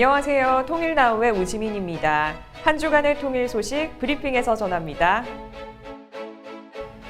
안녕하세요. 통일나우의 우지민입니다. 한 주간의 통일 소식 브리핑에서 전합니다.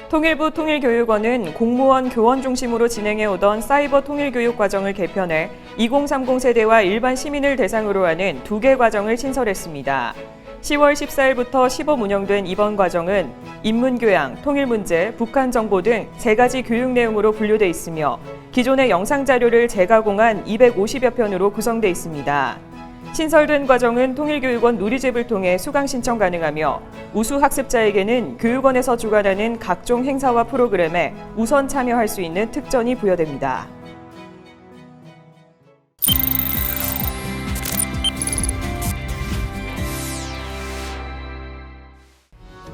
통일부 통일교육원은 공무원 교원 중심으로 진행해 오던 사이버 통일교육 과정을 개편해 2030 세대와 일반 시민을 대상으로 하는 두 개 과정을 신설했습니다. 10월 14일부터 시범 운영된 이번 과정은 인문교양, 통일문제, 북한 정보 등 세 가지 교육 내용으로 분류돼 있으며 기존의 영상 자료를 재가공한 250여 편으로 구성돼 있습니다. 신설된 과정은 통일교육원 누리집을 통해 수강 신청 가능하며 우수 학습자에게는 교육원에서 주관하는 각종 행사와 프로그램에 우선 참여할 수 있는 특전이 부여됩니다.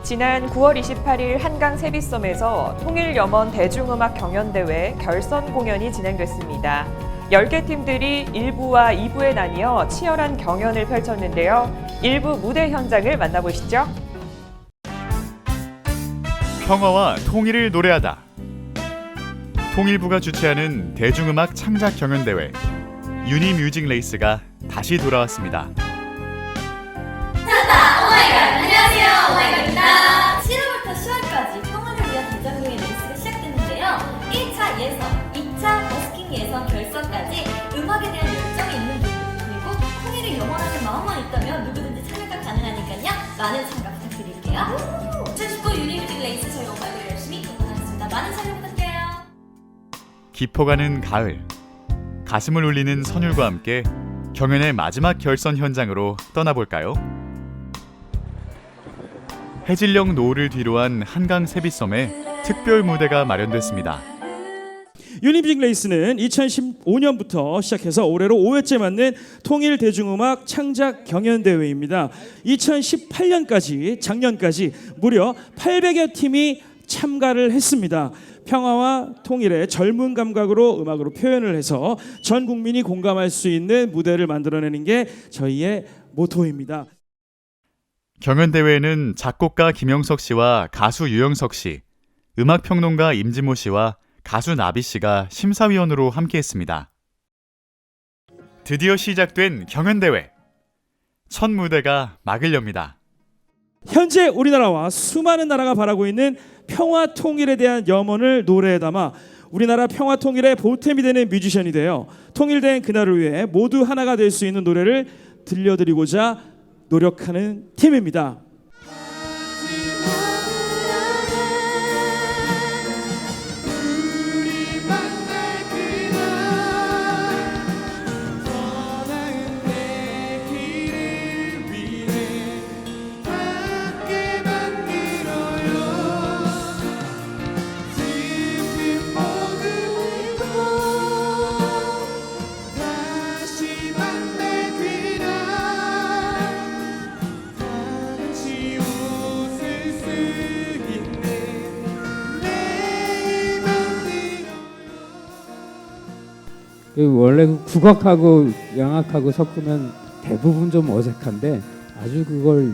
지난 9월 28일 한강 세비섬에서 통일염원 대중음악 경연대회 결선 공연이 진행됐습니다. 10개 팀들이 1부와 2부에 나뉘어 치열한 경연을 펼쳤는데요. 1부 무대 현장을 만나보시죠. 평화와 통일을 노래하다. 통일부가 주최하는 대중음악 창작 경연대회 유니 뮤직 레이스가 다시 돌아왔습니다. 안녕하세요, 오마이걸입니다. 있다면 누구든지 참여가 가능하니까요. 많은 참가 부탁드릴게요. 2019 유니뮤직 레이스 저희 오마이걸 열심히 응원하겠습니다. 많은 참여 부탁드려요. 깊어가는 가을 가슴을 울리는 선율과 함께 경연의 마지막 결선 현장으로 떠나볼까요? 해질녘 노을을 뒤로한 한강 세비섬에 특별 무대가 마련됐습니다. 유니뮤직 레이스는 2015년부터 시작해서 올해로 5회째 맞는 통일 대중음악 창작 경연 대회입니다. 2018년까지 작년까지 무려 800여 팀이 참가를 했습니다. 평화와 통일의 젊은 감각으로 음악으로 표현을 해서 전 국민이 공감할 수 있는 무대를 만들어내는 게 저희의 모토입니다. 경연 대회에는 작곡가 김영석 씨와 가수 유영석 씨, 음악 평론가 임진모 씨와 가수 나비 씨가 심사위원으로 함께했습니다. 드디어 시작된 경연 대회. 첫 무대가 막을 엽니다. 현재 우리나라와 수많은 나라가 바라고 있는 평화 통일에 대한 염원을 노래에 담아 우리나라 평화 통일의 보탬이 되는 뮤지션이 되어 통일된 그날을 위해 모두 하나가 될 수 있는 노래를 들려드리고자 노력하는 팀입니다. 원래 그 국악하고 양악하고 섞으면 대부분 좀 어색한데 아주 그걸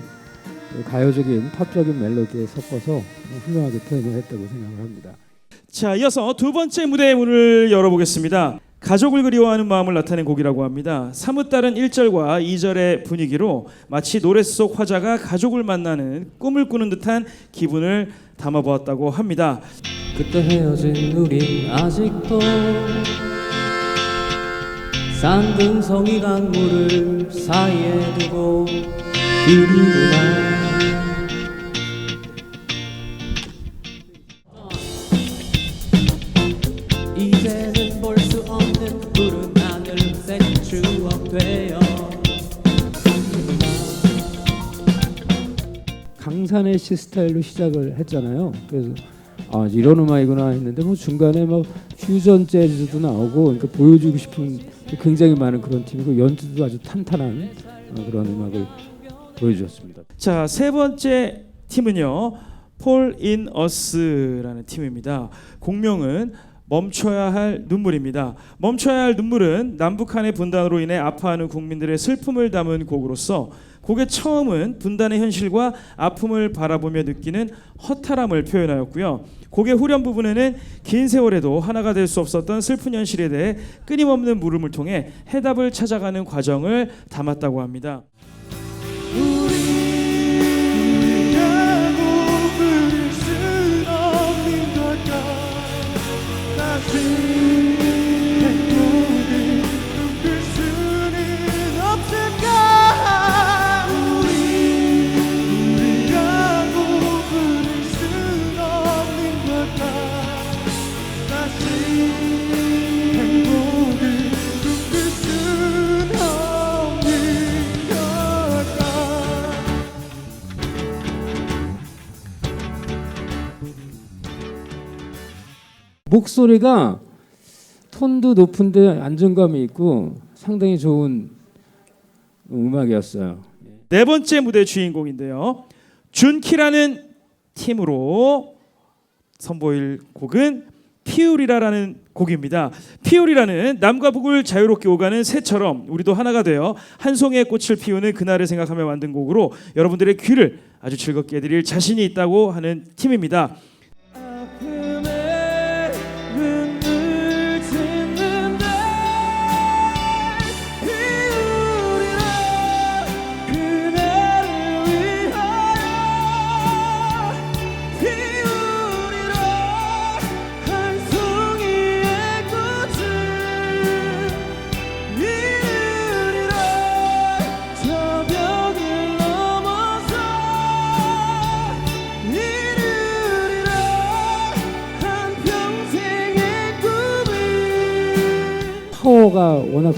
그 가요적인 팝적인 멜로디에 섞어서 훌륭하게 표현을 했다고 생각을 합니다. 자, 이어서 두 번째 무대의 문을 열어보겠습니다. 가족을 그리워하는 마음을 나타낸 곡이라고 합니다. 사뭇 다른 1절과 2절의 분위기로 마치 노래 속 화자가 가족을 만나는 꿈을 꾸는 듯한 기분을 담아보았다고 합니다. 그때 헤어진 우린 아직도 쌍둥성이 강물을 사이에 두고 되어 강산의 시 스타일로 시작을 했잖아요. 그래서 아 이런 음악이구나 했는데 뭐 중간에 막 퓨전 재즈도 나오고 그러니까 보여주고 싶은 굉장히 많은 그런 팀이고 연주도 아주 탄탄한 어, 그런 음악을 보여주었습니다. 자, 세 번째 팀은요. 폴인 어스라는 팀입니다. 공명은 멈춰야 할 눈물입니다. 멈춰야 할 눈물은 남북한의 분단으로 인해 아파하는 국민들의 슬픔을 담은 곡으로서 곡의 처음은 분단의 현실과 아픔을 바라보며 느끼는 허탈함을 표현하였고요. 곡의 후렴 부분에는 긴 세월에도 하나가 될 수 없었던 슬픈 현실에 대해 끊임없는 물음을 통해 해답을 찾아가는 과정을 담았다고 합니다. 목소리가 톤도 높은데 안정감이 있고 상당히 좋은 음악이었어요. 네 번째 무대 주인공인데요. 준키라는 팀으로 선보일 곡은 피우리라라는 곡입니다. 피우리라는 남과 북을 자유롭게 오가는 새처럼 우리도 하나가 되어 한 송이의 꽃을 피우는 그날을 생각하며 만든 곡으로 여러분들의 귀를 아주 즐겁게 해드릴 자신이 있다고 하는 팀입니다.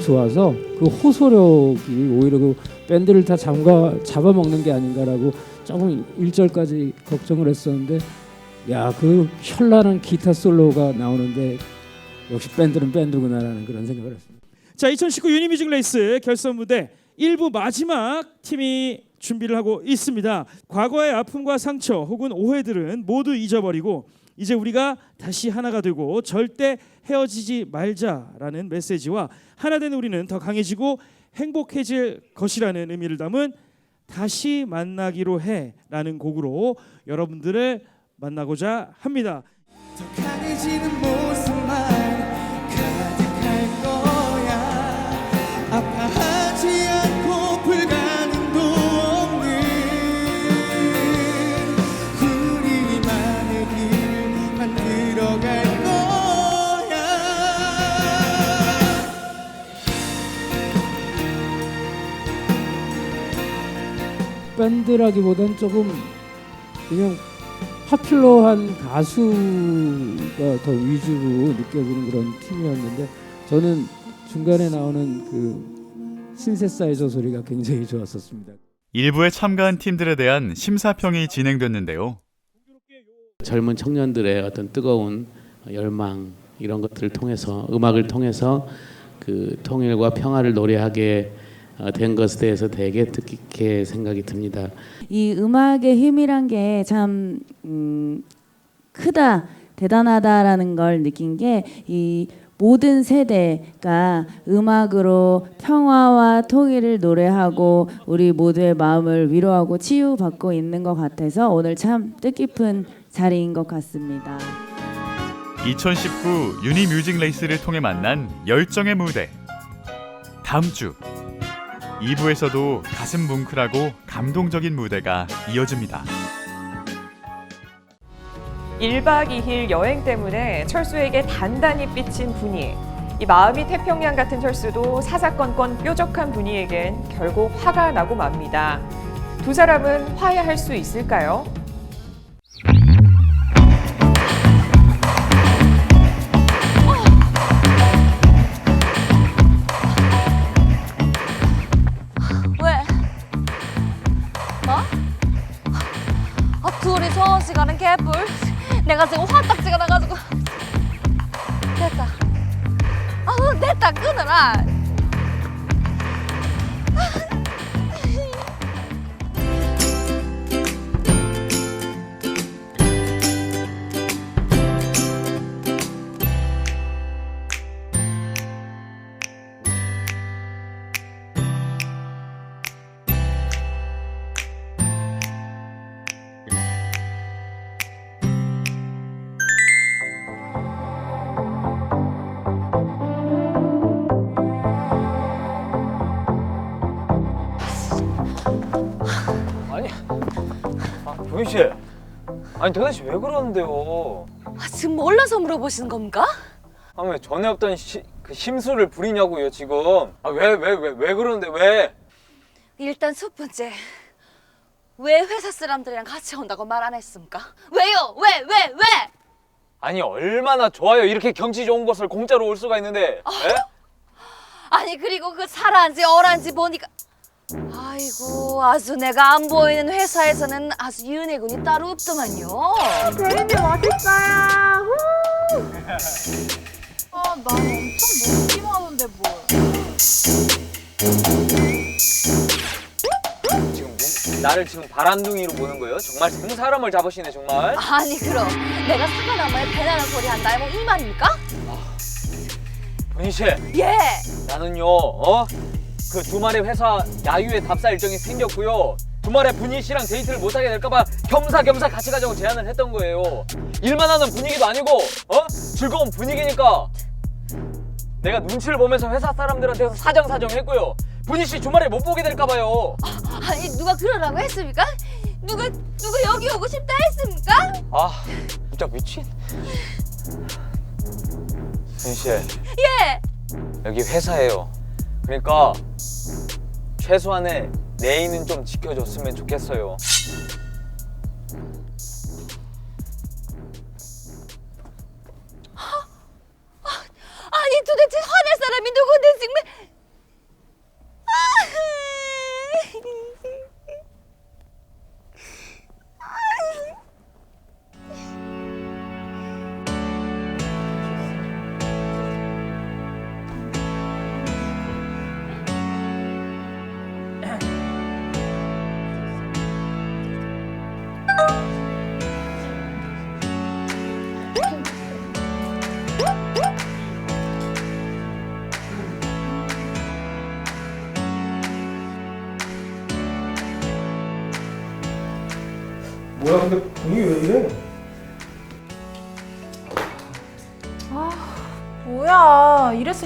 좋아서 그 호소력이 오히려 그 밴드를 다 잠가 잡아먹는 게 아닌가라고 조금 1절까지 걱정을 했었는데 야 그 현란한 기타 솔로가 나오는데 역시 밴드는 밴드구나라는 그런 생각을 했습니다. 자, 2019 유니뮤직 레이스 결선 무대 1부 마지막 팀이 준비를 하고 있습니다. 과거의 아픔과 상처 혹은 오해들은 모두 잊어버리고 이제 우리가 다시 하나가 되고 절대 헤어지지 말자라는 메시지와 하나 된 우리는 더 강해지고 행복해질 것이라는 의미를 담은 다시 만나기로 해라는 곡으로 여러분들을 만나고자 합니다. 밴드라기보단 조금 그냥 파퓰러한 가수가 더 위주로 느껴지는 그런 팀이었는데 저는 중간에 나오는 그 신세사이저 소리가 굉장히 좋았었습니다. 일부에 참가한 팀들에 대한 심사평이 진행됐는데요. 젊은 청년들의 어떤 뜨거운 열망 이런 것들을 통해서 음악을 통해서 그 통일과 평화를 노래하게 어, 된 것에 대해서 되게 뜻깊게 생각이 듭니다. 이 음악의 힘이란 게참 음, 크다, 대단하다라는 걸 느낀 게 이 모든 세대가 음악으로 평화와 통일을 노래하고 우리 모두의 마음을 위로하고 치유받고 있는 것 같아서 오늘 참 뜻깊은 자리인 것 같습니다. 2019 유니 뮤직 레이스를 통해 만난 열정의 무대. 다음 주 2부에서도 가슴 뭉클하고 감동적인 무대가 이어집니다. 1박 2일 여행 때문에 철수에게 단단히 삐친 분이 이 마음이 태평양 같은 철수도 사사건건 뾰족한 분이에겐 결국 화가 나고 맙니다. 두 사람은 화해할 수 있을까요? 아, 둘이 정원 씨 가는 개뿔. 내가 지금 화딱지가 나가지고. 됐다. 아우, 됐다. 끊어라. 아, 도희 씨. 아니 도대체 왜 그러는데요? 아, 지금 몰라서 물어보시는 겁니까? 아왜 전에 없던 시, 그 심술을 부리냐고요 지금? 아 왜 왜 왜 왜 그러는데 왜? 일단 첫 번째 왜 회사 사람들이랑 같이 온다고 말 안 했습니까? 왜요? 왜? 왜? 왜? 아니 얼마나 좋아요 이렇게 경치 좋은 곳을 공짜로 올 수가 있는데? 예? 아니 그리고 그 살한지 어란지 보니까 아 이고 아주 내가 안 보이는 회사에서는 아주 윤회군이 따로 없더만요. 대리님 맛있어요. 아, 난 엄청 먹기만 하는데 뭘. 지금 뭐, 나를 지금 바람둥이로 보는 거예요? 정말 생사람을 잡으시네 정말. 아니 그럼 내가 사과나무에 배나는 소리 한다 뭐 이 말입니까? 도희 씨, 예. 나는요, 어? 그 주말에 회사 야유회 답사 일정이 생겼고요. 주말에 분희 씨랑 데이트를 못하게 될까봐 겸사겸사 같이 가자고 제안을 했던 거예요. 일만 하는 분위기도 아니고, 어? 즐거운 분위기니까. 내가 눈치를 보면서 회사 사람들한테서 사정사정 했고요. 분희 씨 주말에 못 보게 될까봐요. 아니 누가 그러라고 했습니까? 누가 누가 여기 오고 싶다 했습니까? 아, 진짜 미친. 분희 씨, 예. 여기 회사예요. 그러니까 최소한의 내의는 좀 지켜줬으면 좋겠어요.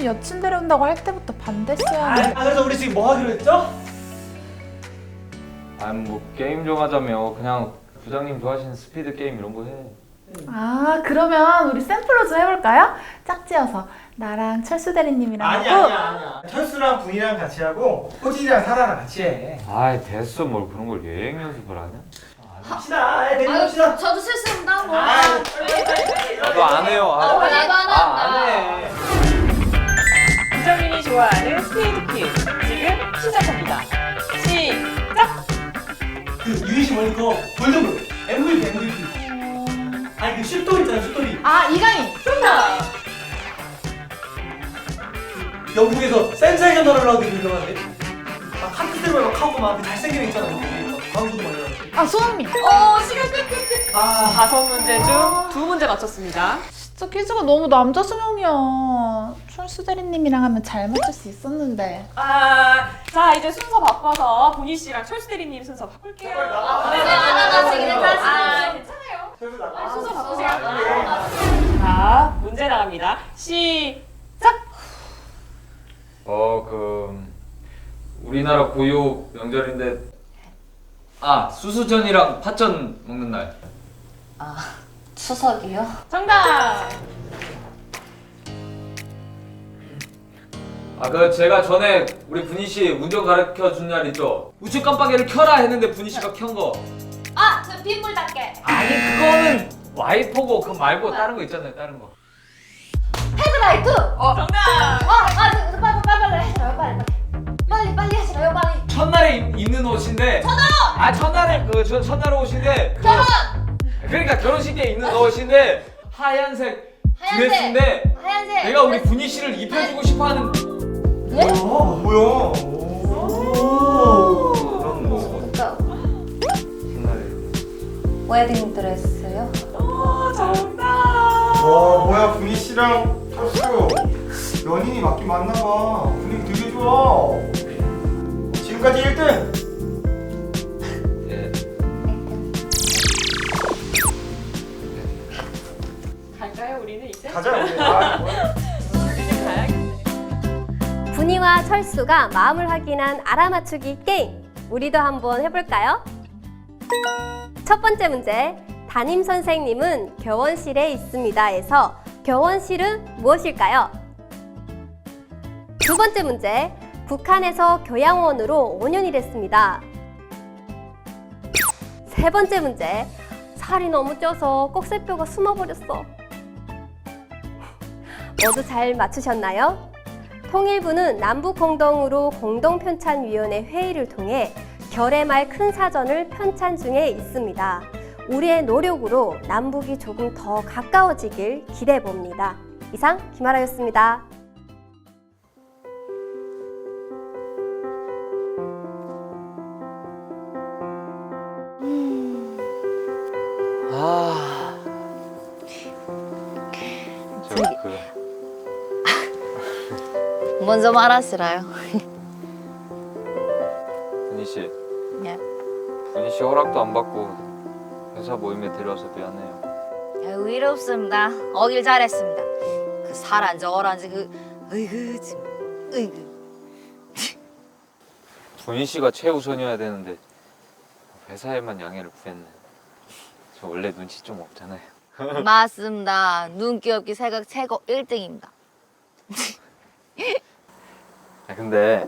여친 데려온다고 할 때부터 반대했어야 돼. 아 그래서 우리 지금 뭐 하기로 했죠? 아니 뭐 게임 좀 하자며 그냥 부장님 좋아하시는 스피드 게임 이런 거 해. 아, 그러면 우리 샘플로 좀 해볼까요? 짝지어서 나랑 철수 대리님이랑 아니 하고 아니야 아니야 철수랑 분이랑 같이 하고 호진이랑 사라랑 같이 해 아이 됐어 뭘 그런 걸 예행 연습을 하냐? 합시다 애 데리고 합시다 저도 실수합니다 뭐. 나도 안 해요. 아, 어, 나도 안 아, 안 한다. 해. 부장님이 좋아하는 퀴즈 지금 시작합니다. 시작! 그 유희씨 모니커 골든볼 MVP MVP 아니 그 슛돌 있잖아 슛돌이 아, 이강인. 정답! 영국에서 센세이셔널 하게 유명한데 막 카트 들고 막 하고 막그 잘생긴 애 있잖아 막 광고도 많이 나오고 아, 손흥민. 어 시간 끝 끝 끝. 아 다섯 문제 중 두 문제 맞췄습니다. 진짜 퀴즈가 너무 남자 성형이야. 철수 대리님이랑 하면 잘 맞출 수 있었는데. 아, 자 이제 순서 바꿔서 보니 씨랑 철수 대리님 순서 바꿀게요. 네, 네, 네. 아, 괜찮아요. 아, 순서 바꾸세요. 자, 문제 나갑니다. 시작! 어, 그 우리나라 고유 명절인데 아 수수전이랑 팥전 먹는 날. 추석이요? 정답! 아 그 제가 전에 우리 분희 씨 운전 가르쳐 준 날 있죠. 우측 깜빡이를 켜라 했는데 분희 씨가 켠 거. 아 저 빗물 닦게. 아니 그거는 와이퍼고 그거 말고 다른 거 있잖아요. 다른 거. 헤드라이트. 어, 정답! 아, 저, 빨리 빨리 빨리 하시라요 빨리 빨리 빨리 하시라요 빨리. 첫날에 입- 입는 옷인데. 첫날! 아 첫날에 그 저, 첫날 옷인데. 그- 결혼. 그러니까 결혼식 때 입는 옷인데 하얀색 하얀색. 드레스인데 하얀색. 내가 우리 분희 씨를 입혀주고 싶어하는 어, 뭐야 그런 뭐 첫날에. 웨딩 드레스요? 오, 정답! 와 뭐야 분희 씨랑 철수 연인이 맞긴 맞나 봐 분위기 되게 좋아 지금까지 1등 우리는 이제? 가자 우리 아, 뭐야. 이제 가야겠네. 분이와 철수가 마음을 확인한 알아맞추기 게임. 우리도 한번 해볼까요? 첫 번째 문제. 담임 선생님은 교원실에 있습니다에서 교원실은 무엇일까요? 두 번째 문제. 북한에서 교양원으로 5년이 됐습니다. 세 번째 문제. 살이 너무 쪄서 꼭새뼈가 숨어버렸어. 모두 잘 맞추셨나요? 통일부는 남북공동으로 공동편찬위원회 회의를 통해 결의 말 큰 사전을 편찬 중에 있습니다. 우리의 노력으로 남북이 조금 더 가까워지길 기대해 봅니다. 이상 김아라였습니다. 먼저 말하시라요. 분희 씨, 예. 분희 씨 허락도 안 받고 회사 모임에 데려와서 미안해요. 의일 없습니다. 어길 잘했습니다. 그 살한지 어란지 그 으이그 참 으이그. 분희 씨가 최우선이어야 되는데 회사에만 양해를 구했네. 저 원래 눈치 좀 없잖아요. 맞습니다. 눈기 없기 생각 최고 1등입니다. 아, 근데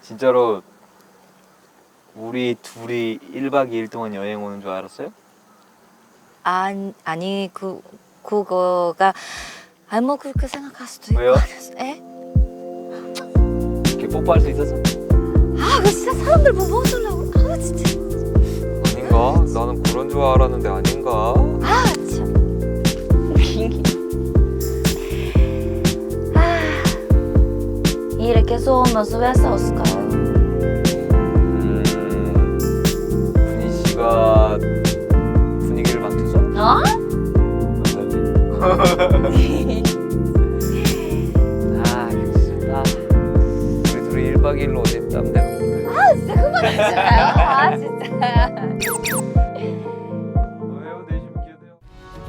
진짜로 우리 둘이 1박 2일 동안 여행 오는 줄 알았어요? 아니, 아니 그 그거가 아니 뭐 그렇게 생각할 수도 왜요? 있고. 에? 이렇게 뽀뽀할 수 있었어? 아, 그 진짜 사람들 보고 웃으려고. 아, 진짜. 아닌가? 나는 그런 줄 알았는데 아닌가? 아, 참. 이렇게 쏘면서 왜 싸웠을까요? 음, 분희 씨가 분위기를 망쳐서? 어? 아, 좋다. 우리 둘이 1박 2일로 어디 땀 내고 아, 진짜 그만하지 마요. 아, 진짜.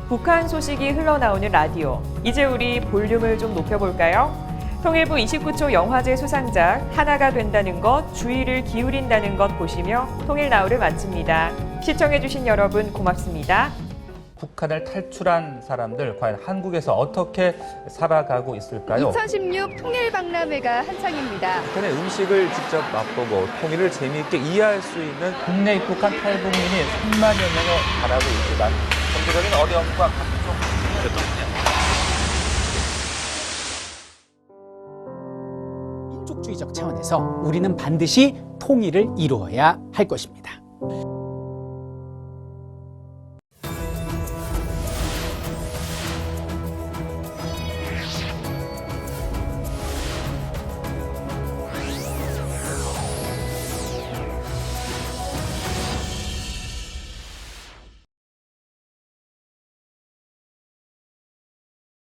북한 소식이 흘러나오는 라디오. 이제 우리 볼륨을 좀 높여볼까요? 통일부 29초 영화제 수상작 하나가 된다는 것, 주의를 기울인다는 것 보시며 통일나우를 마칩니다. 시청해주신 여러분 고맙습니다. 북한을 탈출한 사람들 과연 한국에서 어떻게 살아가고 있을까요? 2016 통일박람회가 한창입니다. 북한의 음식을 직접 맛보고 통일을 재미있게 이해할 수 있는 국내 입국한 탈북민이 3만여 명에 달하고 있지만 경제적인 어려움과 각종 민족주의적 차원에서 우리는 반드시 통일을 이루어야 할 것입니다.